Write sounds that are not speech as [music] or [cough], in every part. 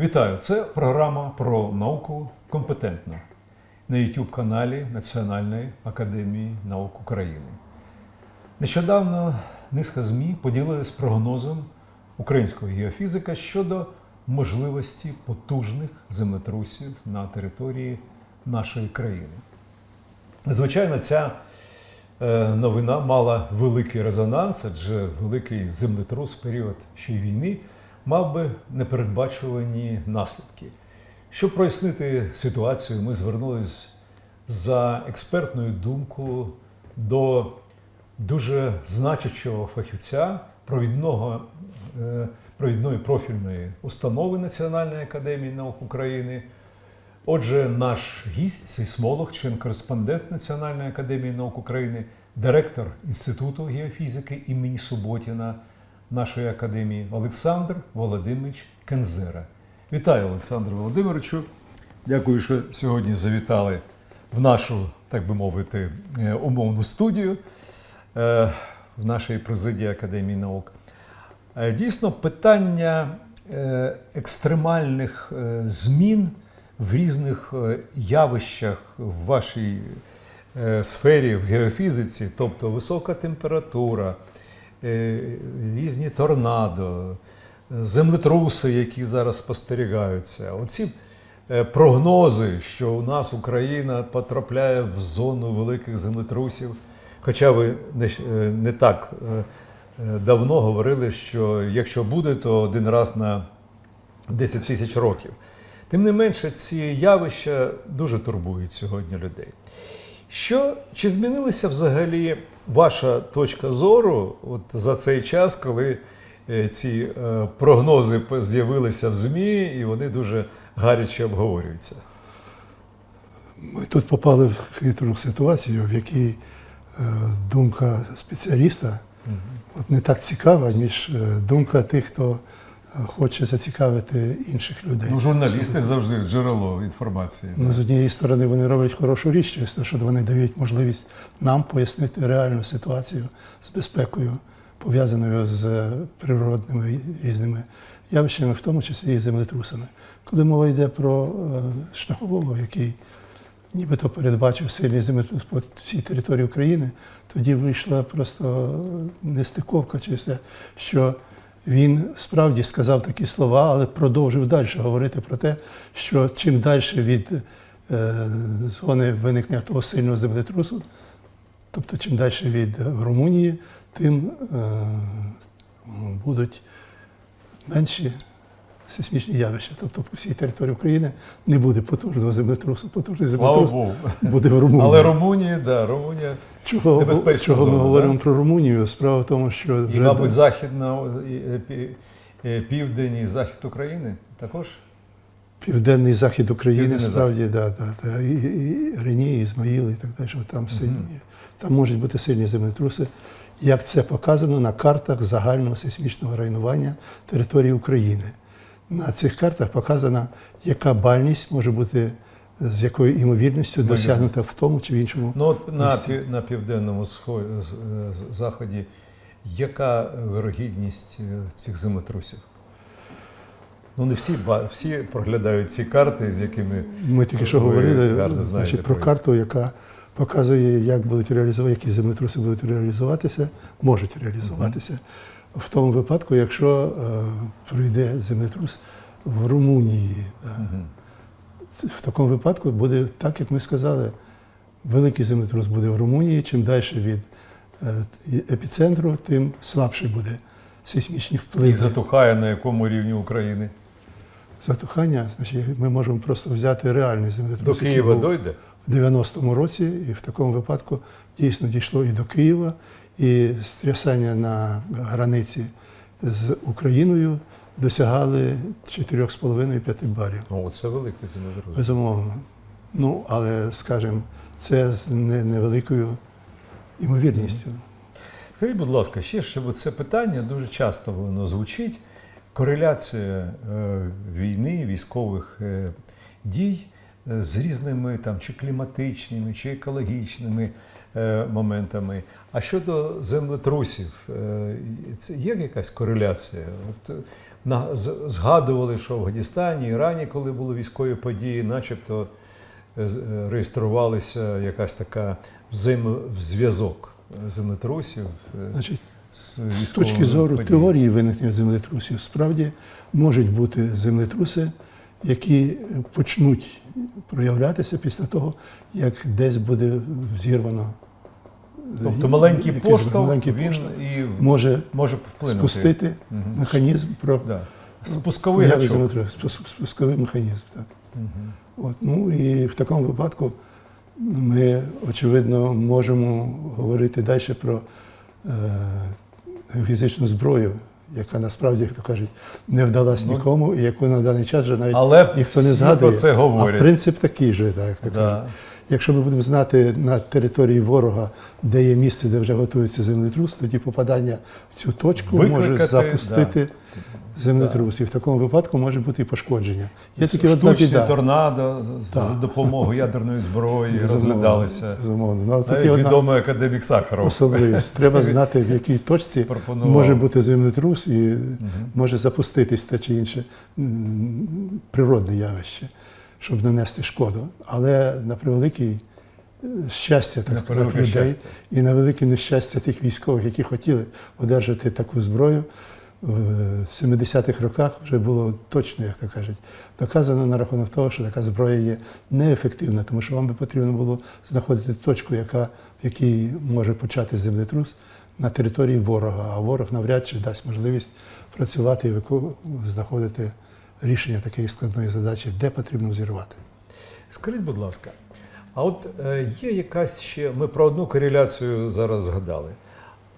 Вітаю! Це програма про науку компетентно на youtube каналі Національної академії наук України. Нещодавно низка ЗМІ поділилась прогнозом українського геофізика щодо можливості потужних землетрусів на території нашої країни. Звичайно, ця е, новина мала великий резонанс, адже великий землетрус в період ще й війни мав би непередбачувані наслідки. Щоб прояснити ситуацію, ми звернулись за експертною думкою до дуже значущого фахівця провідного, е, провідної профільної установи Національної академії наук України. Отже, наш гість, сейсмолог, член-кореспондент Національної академії наук України, директор Інституту геофізики імені Суботіна нашої академії Олександр Володимирович Кензера. Вітаю, Олександр Володимировичу. Дякую, що сьогодні завітали в нашу, так би мовити, е, умовну студію е, в нашій президії Академії наук. Е, Дійсно, питання екстремальних змін в різних явищах в вашій сфері в геофізиці, тобто висока температура, різні торнадо, е, землетруси, які зараз спостерігаються. Оці е, прогнози, що у нас Україна потрапляє в зону великих землетрусів. Хоча ви не, е, так е, е, давно говорили, що якщо буде, то один раз на 10 тисяч років. Тим не менше, ці явища дуже турбують сьогодні людей. Що чи змінилася взагалі ваша точка зору от за цей час, коли е, ці е, прогнози з'явилися в ЗМІ і вони дуже гаряче обговорюються? Ми тут попали в хитру ситуацію, в якій е, думка спеціаліста от не так цікава, ніж думка тих, хто хоче зацікавити інших людей. Ну, журналісти завжди джерело інформації. Ну, з однієї сторони, вони роблять хорошу річ, через те, що вони дають можливість нам пояснити реальну ситуацію з безпекою, пов'язаною з природними різними явищами, в тому числі і землетрусами. Коли мова йде про е, шляхового, який нібито передбачив сильний землетрус по всій території України, тоді вийшла просто нестиковка через те, що він справді сказав такі слова, але продовжив далі говорити про те, що чим далі від е, зони виникнення того сильного землетрусу, тобто чим далі від Румунії, тим е, будуть менші сейсмічні явища. Тобто по всій території України не буде потужного землетрусу. Потужний Слава землетрус Богу. буде в Румунії. Але Румунія, да, Румунія чого, небезпечна чого зона, ми говоримо да? про Румунію? Справа в тому, що і, вже мабуть, західна і, пі- південь і захід України також. Південний захід України, Південний справді, да, да, да. І, і Рені, і Ізмаїл, і так далі. що Там сильні. Там можуть бути сильні землетруси, як це показано на картах загального сейсмічного районування території України. На цих картах показано, яка бальність може бути з якою імовірністю досягнута в тому чи в іншому. Ну, от на, місці. на південному е, заході, яка вирогідність е, цих землетрусів? Ну, не всі, всі проглядають ці карти, з якими Ми тільки що говорили значить, про карту, яка показує, як будуть реалізувати, які землетруси будуть реалізуватися, можуть реалізуватися. В тому випадку, якщо е, пройде землетрус в Румунії. да. Мгм. В такому випадку буде так, як ми сказали, великий землетрус буде в Румунії. Чим далі від е, епіцентру, тим слабший буде сейсмічні і затухає на якому рівні України? Затухання, значить, ми можемо просто взяти реальний землетрус. До Києва дойде? в 90-му році, і в такому випадку дійсно дійшло і до Києва, і стрясання на границі з Україною досягали 4,5-5 барів. О, це великий землетрус. Безумовно. Ну, але, скажімо, це з невеликою імовірністю. Скажіть, будь ласка, ще щоб це питання дуже часто воно звучить. Кореляція е, війни, військових е, дій е, з різними там чи кліматичними, чи екологічними моментами. А щодо землетрусів, е, це є якась кореляція? От, е, на, згадували, що в Афганістані, Ірані, коли були військові події, начебто е, е, реєструвалися якась така взаємозв'язок землетрусів. е, Значить, з, з точки зору подіями. теорії виникнення землетрусів, справді можуть бути землетруси, які почнуть проявлятися після того, як десь буде зірвано. Тобто маленький якийсь поштовх, маленький він поштовх і може може вплинути. спустити Мгм. механізм про Да. Спусковий гачок. спусковий механізм. Так. Мгм. От, ну і в такому випадку ми, очевидно, можемо говорити далі про е, фізичну зброю, яка насправді, як то кажуть, не вдалась Ну, нікому, і яку на даний час вже навіть Але ніхто не всі згадує. про це А принцип такий же, так. так Да. Якщо ми будемо знати на території ворога, де є місце, де вже готується землетрус, тоді попадання в цю точку може Викликати, запустити землетрус. І в такому випадку може бути і пошкодження. Є тільки одна біда. торнадо з- Так. за допомогою ядерної зброї розглядалися. Безумовно. Ну, Навіть відомий академік Сахаров. особливість. Треба знати, в якій точці пропонував. може бути землетрус і Мгм. може запуститись те чи інше природне явище, щоб нанести шкоду. Але на превеликий е, щастя, так сказати, людей щастя. і на велике нещастя тих військових, які хотіли одержати таку зброю. В 70-х роках вже було точно, як то кажуть, доказано на рахунок того, що така зброя є неефективна, тому що вам би потрібно було знаходити точку, яка, в якій може почати землетрус на території ворога, а ворог навряд чи дасть можливість працювати і знаходити рішення такої складної задачі, де потрібно взірвати. Скажіть, будь ласка, а от е, є якась ще, ми про одну кореляцію зараз згадали.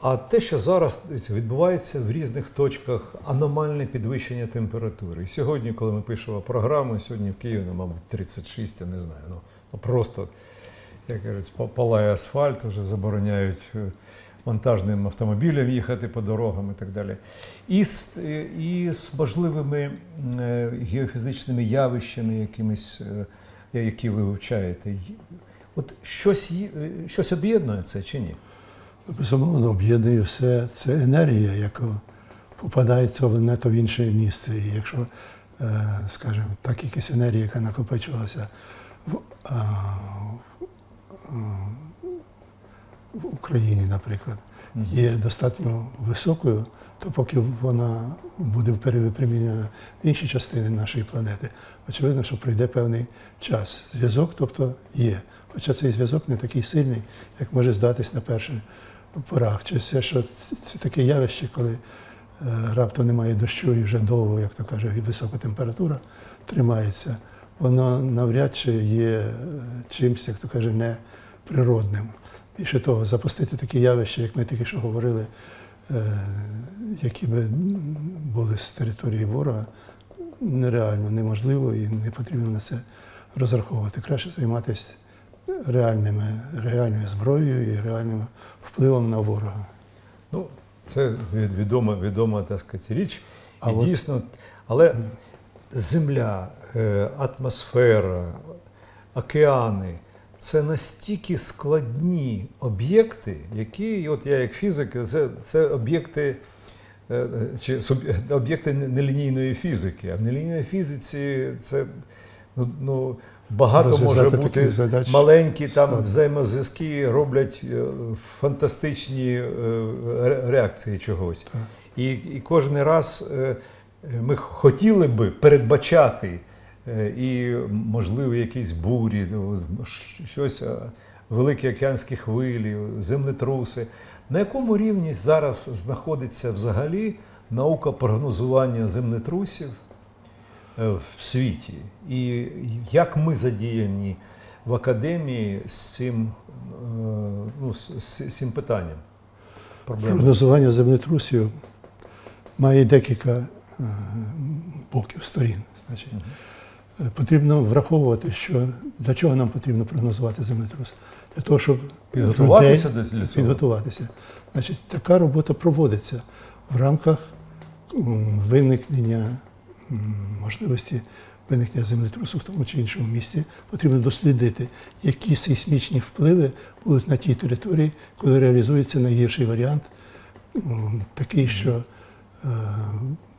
А те, що зараз відбувається в різних точках аномальне підвищення температури. І сьогодні, коли ми пишемо програму, сьогодні в Києві, ну, мабуть, 36, я не знаю. Ну, ну, просто, як кажуть, па- палає асфальт, вже забороняють е, вантажним автомобілям їхати по дорогам і так далі. І з, і з можливими е, геофізичними явищами, якимись, е, які ви вивчаєте. От щось, щось об'єднує це чи ні? Безумовно, об'єднує все це енергія, яка попадає цього не то в інше місце. І якщо, е, скажімо, та кількість енергії, яка накопичувалася в, в, в Україні, наприклад, є достатньо високою, то поки вона буде перевипромінена в інші частини нашої планети, очевидно, що пройде певний час. Зв'язок, тобто, є. Хоча цей зв'язок не такий сильний, як може здатись на перших порах. Чи це, що це таке явище, коли е, раптом немає дощу і вже довго, як то каже, висока температура тримається, воно навряд чи є е, чимось, як то каже, неприродним. Більше того, запустити такі явища, як ми тільки що говорили, е, які би були з території ворога, нереально, неможливо і не потрібно на це розраховувати. Краще займатися реальними, реальною зброєю і реальним впливом на ворога. Ну, це відома, відома так сказати, річ. А і от- дійсно, але земля, е, атмосфера, океани це настільки складні об'єкти, які, от я як фізик, це, це об'єкти. е, Чи об'єкти нелінійної фізики. А в нелінійній фізиці це ну, ну, багато може бути задач маленькі там складно. взаємозв'язки роблять е, фантастичні е, реакції чогось. Так. І, і кожен раз е, ми хотіли би передбачати і, можливо, якісь бурі, ну, щось, великі океанські хвилі, землетруси. На якому рівні зараз знаходиться взагалі наука прогнозування землетрусів в світі? І як ми задіяні в академії з цим, е, ну, з, цим питанням? Прогнозування землетрусів має декілька е, боків сторін. Значить, е, потрібно враховувати, що для чого нам потрібно прогнозувати землетрус? Для того, щоб Підготуватися людей- до цього? підготуватися. Значить, така робота проводиться в рамках виникнення можливості виникнення землетрусу в тому чи іншому місці. Потрібно дослідити, які сейсмічні впливи будуть на тій території, коли реалізується найгірший варіант, такий, що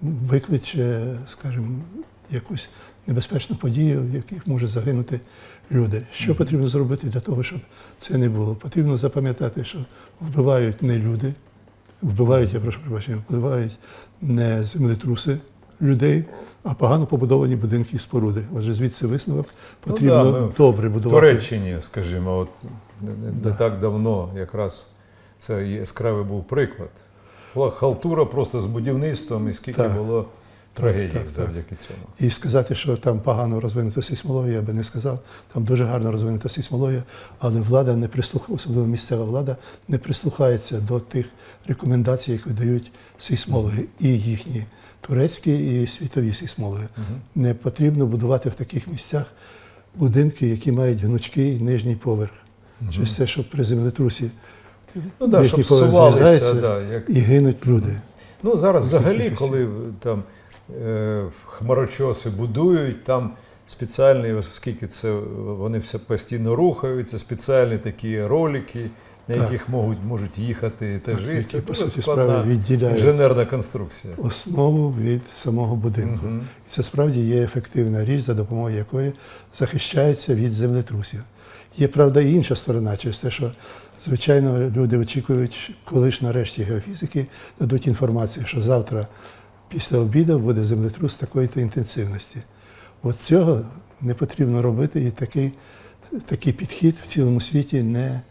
викличе, скажімо, якусь небезпечну подію, в яких може загинути люди. Що потрібно зробити для того, щоб це не було? Потрібно запам'ятати, що вбивають не люди, вбивають, я прошу пробачення, вбивають не землетруси людей, а погано побудовані будинки і споруди. Отже, звідси висновок потрібно Ну да, добре В будувати. Туреччині, скажімо, от не, не, Да. так давно якраз це яскравий був приклад. Була халтура просто з будівництвом, і скільки Так. було трагедій так, так. завдяки цьому. І сказати, що там погано розвинута сейсмологія, я би не сказав. Там дуже гарно розвинута сейсмологія, але влада не прислухається, особливо місцева влада, не прислухається до тих рекомендацій, які дають сейсмологи, і їхні турецькі, і світові сейсмологи. Не потрібно будувати в таких місцях будинки, які мають гнучкий нижній поверх. Через те, що при землетрусі Ну да, щоб поверх зрізається да, як і гинуть люди. Ну зараз взагалі, коли там е, хмарочоси будують, там спеціальні, оскільки це вони все постійно рухаються, спеціальні такі ролики, на Так. яких можуть, можуть їхати етажі. які, це по суті справи, відділяють інженерна конструкція. основу від самого будинку. Мгм. І це справді є ефективна річ, за допомогою якої захищається від землетрусів. Є, правда, і інша сторона, через те, що, звичайно, люди очікують, коли ж нарешті геофізики дадуть інформацію, що завтра після обіду буде землетрус такої-то інтенсивності. От цього не потрібно робити, і такий, такий підхід в цілому світі не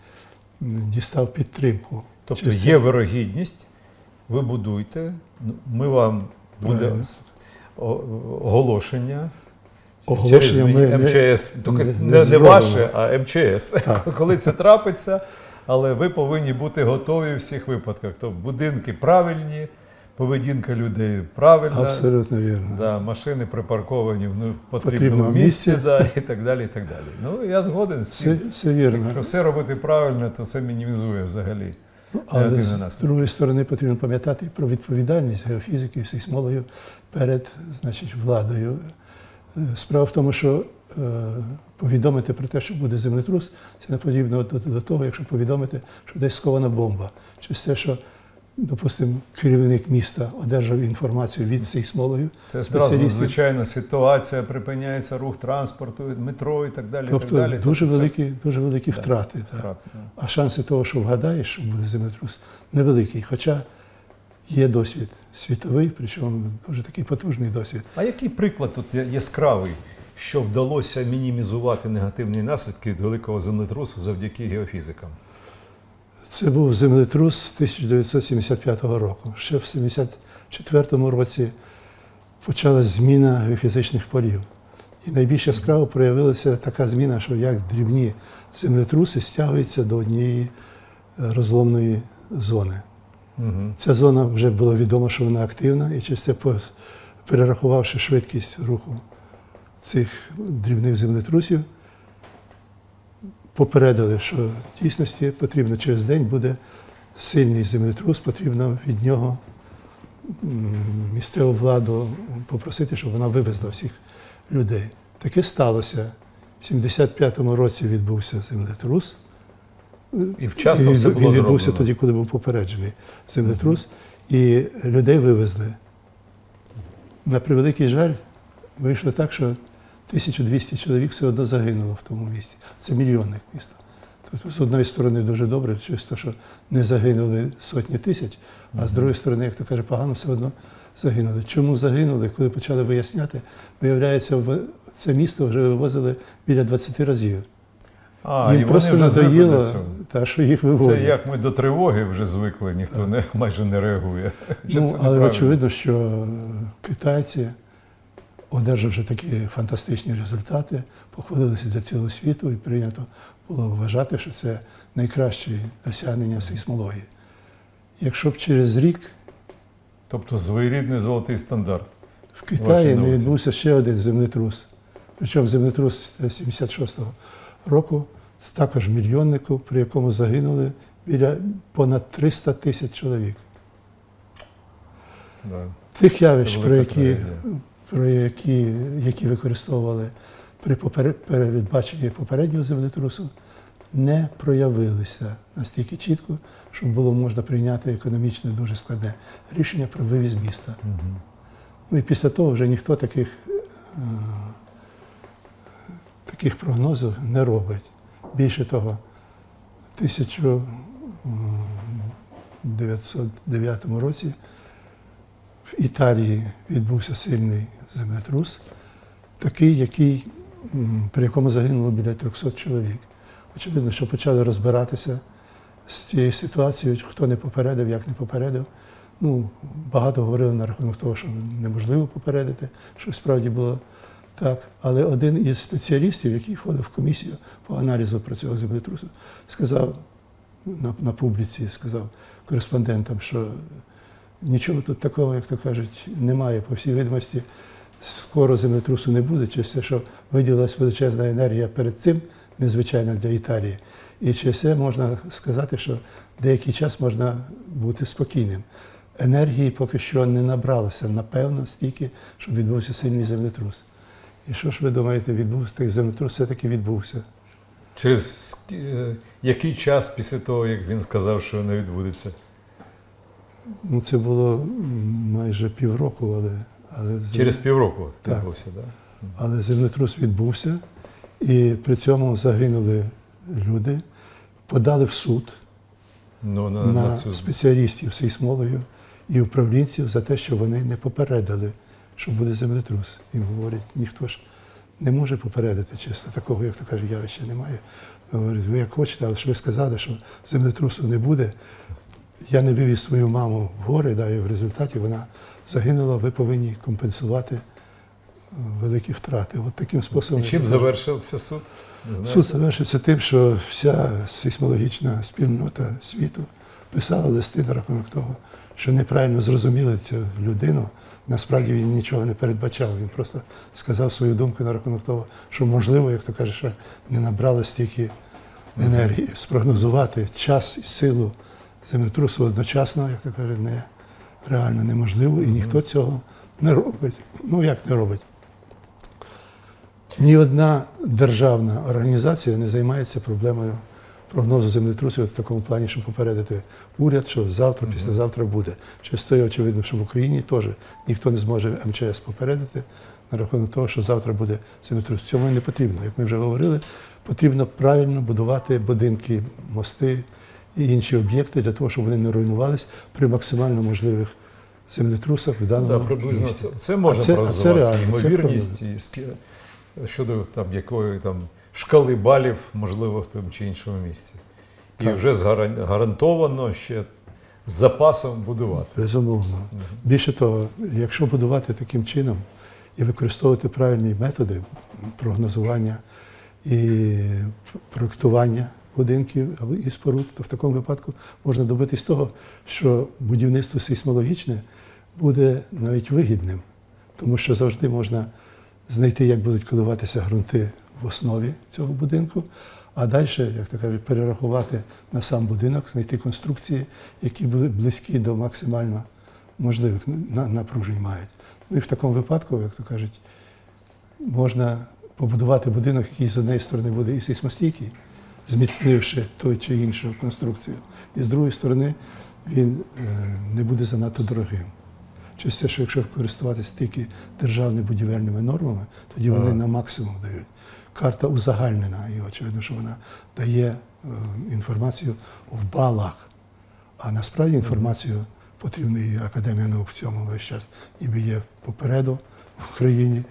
дістав підтримку. Тобто Чисто. є вирогідність, ви будуйте, ми вам буде оголошення. Оголошення через ми МЧС, не- не, не не, ваше, а МЧС. Так. [laughs] Коли це трапиться, але ви повинні бути готові в всіх випадках. Тобто будинки правильні, поведінка людей правильна. Абсолютно вірно. Да, машини припарковані в ну, потрібному Потрібному місці, місці. да, і так далі. і так далі. Ну, я згоден з цим. все вірно. Якщо все робити правильно, то це мінімізує взагалі. Але з другої сторони потрібно пам'ятати про відповідальність геофізиків, сейсмологів перед значить, владою. Е, Справа в тому, що е, повідомити про те, що буде землетрус, це не подібно до, того, якщо повідомити, що десь схована бомба. Через те, що, допустимо, керівник міста одержав інформацію від сейсмологів. Це спеціалістів. надзвичайна ситуація, припиняється рух транспорту, метро і так далі. Тобто так далі. дуже, Тобто це великі, дуже великі Да, втрати. так. втрати, да. А шанси того, що вгадаєш, що буде землетрус, невеликий. Хоча є досвід світовий, причому дуже такий потужний досвід. А який приклад тут яскравий, що вдалося мінімізувати негативні наслідки від великого землетрусу завдяки геофізикам? Це був землетрус 1975 року. Ще в 1974 році почалась зміна геофізичних полів. І найбільш яскраво проявилася така зміна, що як дрібні землетруси стягуються до однієї е, розломної зони. Угу. Ця зона вже було відомо, що вона активна, і через це, перерахувавши швидкість руху цих дрібних землетрусів, попередили, що в дійсності потрібно через день буде сильний землетрус, потрібно від нього місцеву владу попросити, щоб вона вивезла всіх людей. Таке сталося. В 75-му році відбувся землетрус. І вчасно І все він відбувся зроблено. тоді, коли був попереджений землетрус, і людей вивезли. На превеликий жаль, вийшло так, що 1200 чоловік все одно загинуло в тому місті. Це мільйонник місто. Тобто, з одної сторони, дуже добре, через те, що не загинули сотні тисяч, а з другої сторони, як то каже, погано все одно загинули. Чому загинули? Коли почали виясняти, виявляється, в це місто вже вивозили біля 20 разів. А, і Їм вони вже надоїло, та, що їх вивозять. Це як ми до тривоги вже звикли, ніхто не, майже не реагує. Ну, але очевидно, що китайці, одержавши такі фантастичні результати, похвалилися для цілого світу і прийнято було вважати, що це найкраще досягнення сейсмології. Якщо б через рік Тобто своєрідний золотий стандарт. в Китаї не відбувся ще один землетрус, причому землетрус 76-го року, з також мільйоннику, при якому загинули біля понад 300 тисяч чоловік. Да. Тих явищ, про які, трагедія. Про які, які використовували при передбаченні попереднього землетрусу, не проявилися настільки чітко, щоб було можна прийняти економічно дуже складне рішення про вивіз міста. Ну і після того вже ніхто таких, е, таких прогнозів не робить. Більше того, в 1909 році в Італії відбувся сильний землетрус, такий, який, при якому загинуло біля 300 чоловік. Очевидно, що почали розбиратися з цією ситуацією, хто не попередив, як не попередив. Ну, багато говорили на рахунок того, що неможливо попередити, що справді було так. Але один із спеціалістів, який входив в комісію по аналізу про цього землетрусу, сказав на, на публіці, сказав кореспондентам, що нічого тут такого, як то кажуть, немає. По всій видимості, скоро землетрусу не буде, через те, що виділилась величезна енергія перед цим, незвичайна для Італії. І через це можна сказати, що деякий час можна бути спокійним. Енергії поки що не набралося, напевно, стільки, щоб відбувся сильний землетрус. І що ж ви думаєте, відбувся той землетрус все-таки відбувся. Через е, який час після того, як він сказав, що не відбудеться? Ну, це було майже півроку, але, але, Через півроку Так. відбувся, так? але землетрус відбувся, і при цьому загинули люди, подали в суд Ну, на, на, на цю спеціалістів сейсмологів і управлінців за те, що вони не попередили, що буде землетрус. Їм говорять, ніхто ж не може попередити, чесно, такого, як то каже, явища немає. Говорять, ви як хочете, але ж ви сказали, що землетрусу не буде. Я не вивіз свою маму в гори, да, і в результаті вона загинула, ви повинні компенсувати е, великі втрати. От таким способом. І чим завершився суд? Суд завершився тим, що вся сейсмологічна спільнота світу писала листи на рахунок того, що неправильно зрозуміли цю людину. Насправді він нічого не передбачав. Він просто сказав свою думку на рахунок того, що можливо, як то каже, ще не набрало стільки енергії. Спрогнозувати час і силу землетрусу одночасно, як то каже, не реально неможливо, і ніхто цього не робить. Ну як не робить? Ні одна державна організація не займається проблемою прогнозу землетрусів в такому плані, щоб попередити уряд, що завтра, післязавтра буде. Через те, очевидно, що в Україні теж ніхто не зможе МЧС попередити на рахунок того, що завтра буде землетрус. Цьому не потрібно. Як ми вже говорили, потрібно правильно будувати будинки, мости і інші об'єкти для того, щоб вони не руйнувались при максимально можливих землетрусах в даному Да, приблизно місці. це, це можна це- просто це реально, ймовірність скі- щодо там якої там шкали балів, можливо, в тому чи іншому місці. І Так. вже гарантовано ще з запасом будувати. Безумовно. Більше того, якщо будувати таким чином і використовувати правильні методи прогнозування і проектування будинків і споруд, то в такому випадку можна добитись того, що будівництво сейсмологічне буде навіть вигідним, тому що завжди можна знайти, як будуть коливатися ґрунти в основі цього будинку, а далі, як то кажуть, перерахувати на сам будинок, знайти конструкції, які були близькі до максимально можливих напружень мають. Ну і в такому випадку, як то кажуть, можна побудувати будинок, який з однієї сторони буде і сейсмостійкий, зміцнивши ту чи іншу конструкцію, і з другої сторони він е, не буде занадто дорогим. Через те, що якщо користуватися тільки державними будівельними нормами, тоді вони Ага. на максимум дають. Карта узагальнена, і очевидно, що вона дає е, інформацію в балах. А насправді інформацію потрібно і Академія наук в цьому весь час, ніби є попереду в Україні,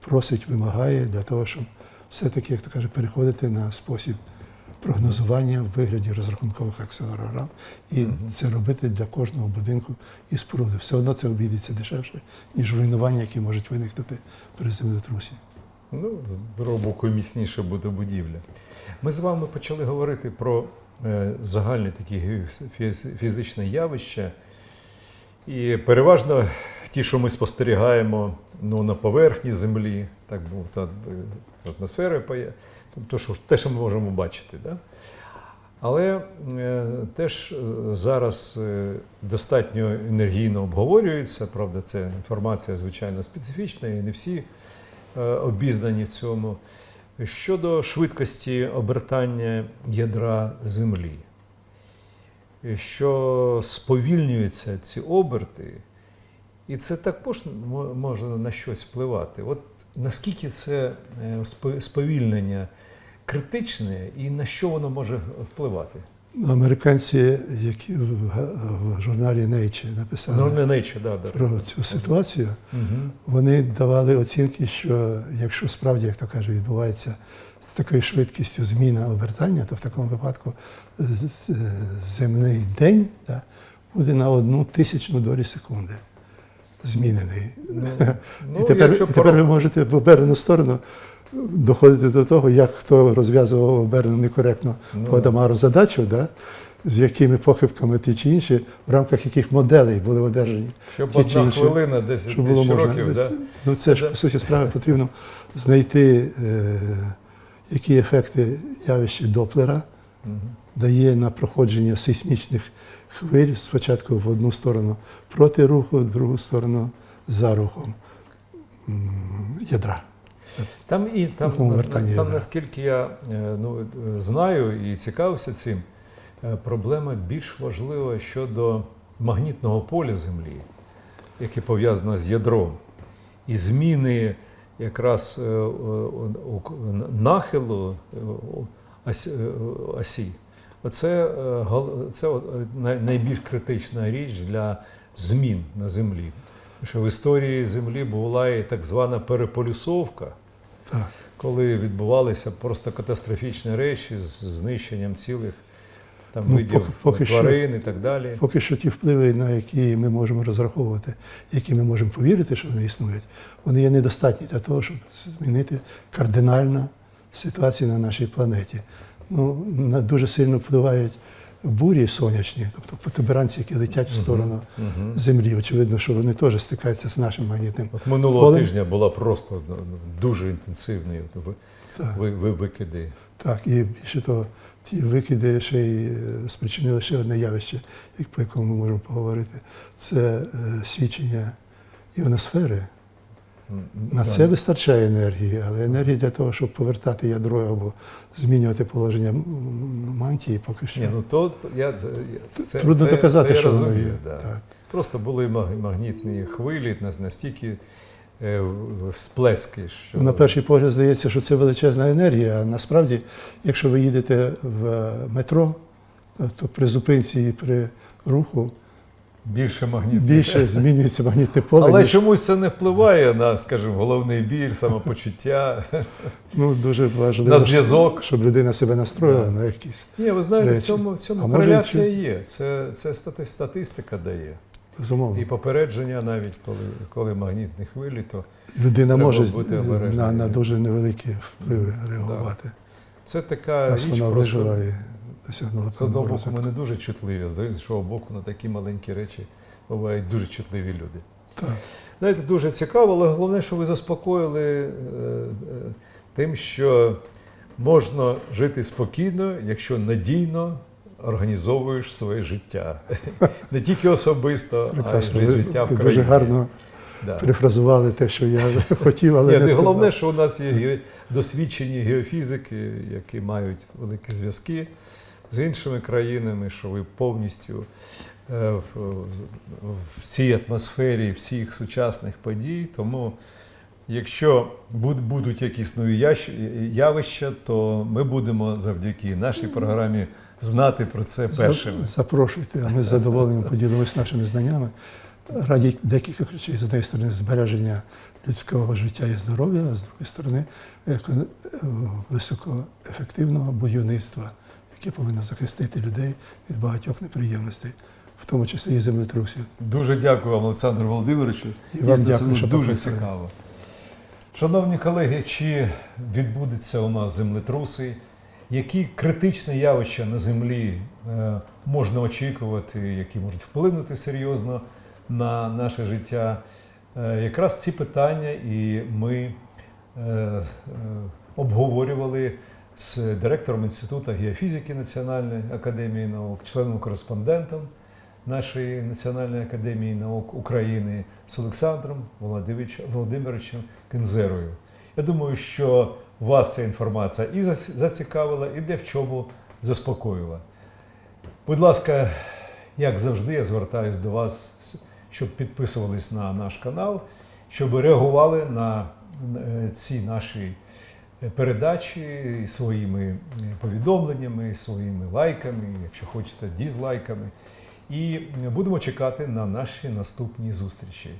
просить, вимагає для того, щоб все-таки, як то каже, переходити на спосіб прогнозування в вигляді розрахункових акселерограм і це робити для кожного будинку і споруди. Все одно це обійдеться дешевше, ніж руйнування, які можуть виникнути при землетрусі. Ну, з другого боку, міцніше буде будівля. Ми з вами почали говорити про е, загальні такі фізичні явища. І переважно ті, що ми спостерігаємо ну, на поверхні землі, так був та е, атмосфери, тобто що, те, що ми можемо бачити. Да? Але е, теж е, зараз е, достатньо енергійно обговорюється. Правда, це інформація звичайно специфічна, і не всі е, обізнані в цьому. Щодо швидкості обертання ядра Землі, що сповільнюються ці оберти, і це також мо- може на щось впливати. От наскільки це е, сповільнення критичне і на що воно може впливати? Американці, які в, журналі Nature написали Ну, нече, да, да. про цю ситуацію, Угу. вони давали оцінки, що якщо справді, як то каже, відбувається з такою швидкістю зміна обертання, то в такому випадку земний день да, буде на одну тисячну долі секунди змінений. Ну, [laughs] і тепер, і тепер ви можете в обернену сторону доходити до того, як хто розв'язував обернену некоректно Ну, по Адамару задачу, да, з якими похибками ті чи інші, в рамках яких моделей були одержані. Щоб ті чи одна інші, хвилина 10 Щоб було можна. років, да? Ну це ж по суті справи потрібно знайти, е, які ефекти явища Доплера Мгм. дає на проходження сейсмічних хвиль спочатку в одну сторону проти руху, в другу сторону за рухом ядра. Там і там, Рухом там наскільки я е, ну, е, знаю і цікавився цим, е, проблема більш важлива щодо магнітного поля Землі, яке пов'язане з ядром, і зміни якраз нахилу осі. Оце, це найбільш критична річ для змін на Землі. Що в історії Землі була і так звана переполюсовка, Так. коли відбувалися просто катастрофічні речі з знищенням цілих там, Ну, видів поки- поки що- тварин і так далі. Поки що ті впливи, на які ми можемо розраховувати, які ми можемо повірити, що вони існують, вони є недостатні для того, щоб змінити кардинально ситуацію на нашій планеті. Ну, на- дуже сильно впливають бурі сонячні, тобто протуберанці, які летять в сторону Мгм. Землі. Очевидно, що вони теж стикаються з нашим магнітним. От минулого Полем. тижня була просто ну, дуже інтенсивні Так, ви- ви- викиди. так, і більше того, ті викиди ще й е, спричинили ще одне явище, як по якому ми можемо поговорити. Це е, свідчення іоносфери. На це вистачає енергії, але енергії для того, щоб повертати ядро або змінювати положення мантії, поки що Ні, ну то я, це, трудно це, доказати, це я що воно є. Да. Так. Просто були магнітні хвилі настільки е, в- що На перший погляд здається, що це величезна енергія, а насправді, якщо ви їдете в метро, то при зупинці і при руху більше магнітних. більше змінюється магнітне поле. Але ніж- чомусь це не впливає на, скажімо, головний біль, самопочуття, ну, дуже важливо, на зв'язок. щоб людина себе настроїла на якісь. Ні, ви знаєте, в цьому, в цьому кореляція є. Це, це стати- статистика дає. Безумовно. І попередження навіть, коли, коли магнітні хвилі, то Людина треба може бути на, на дуже невеликі впливи реагувати. це така річ вона просто. Вижила досягнула З одного боку, ми не дуже чутливі, з іншого боку, на такі маленькі речі бувають дуже чутливі люди. Так. Знаєте, дуже цікаво, але головне, що ви заспокоїли е, е, тим, що можна жити спокійно, якщо надійно організовуєш своє життя. [laughs] Не тільки особисто, Прекрасно. а й життя в країні. дуже гарно Да. перефразували те, що я [laughs] хотів, але Ні, не ну, сказав. головне, що у нас є досвідчені геофізики, які мають великі зв'язки з іншими країнами, що ви повністю е, в, в цій атмосфері всіх сучасних подій. Тому, якщо будуть якісь нові явища, то ми будемо завдяки нашій програмі знати про це першими. Запрошуйте, а ми з задоволенням поділимося нашими знаннями. Раді декількох речей. З однієї сторони, збереження людського життя і здоров'я, а з другої сторони, е, високоефективного будівництва, яке повинно захистити людей від багатьох неприємностей, в тому числі і землетрусів. Дуже дякую вам, Олександру Володимировичу. І вам Дійсно, дякую, що дуже покликали. цікаво. Шановні колеги, чи відбудеться у нас землетруси? Які критичні явища на землі е, можна очікувати, які можуть вплинути серйозно на наше життя? Е, якраз ці питання і ми е, обговорювали з директором Інституту геофізики Національної академії наук, членом-кореспондентом нашої Національної академії наук України з Олександром Володимировичем, Кензерою. Я думаю, що вас ця інформація і зацікавила, і де в чому заспокоїла. Будь ласка, як завжди, я звертаюся до вас, щоб підписувались на наш канал, щоб реагували на е, ці наші передачі своїми е, повідомленнями, своїми лайками, якщо хочете, дізлайками. І будемо чекати на наші наступні зустрічі.